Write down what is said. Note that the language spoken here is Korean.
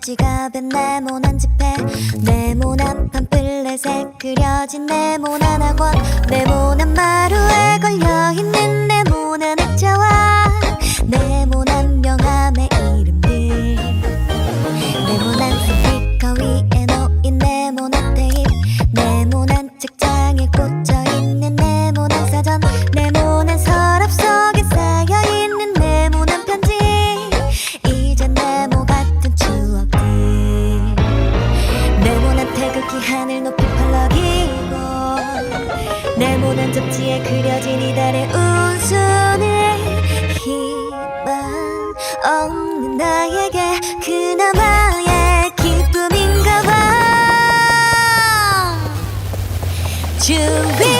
지갑에 네모난 지폐 네모난 팜플렛에 그려진 네모난 학원 네모난 마루에 걸려있는 노란 접지에 그려진 이달의 우순의 희망. 없는 나에게 그나마의 기쁨인가 봐. 주위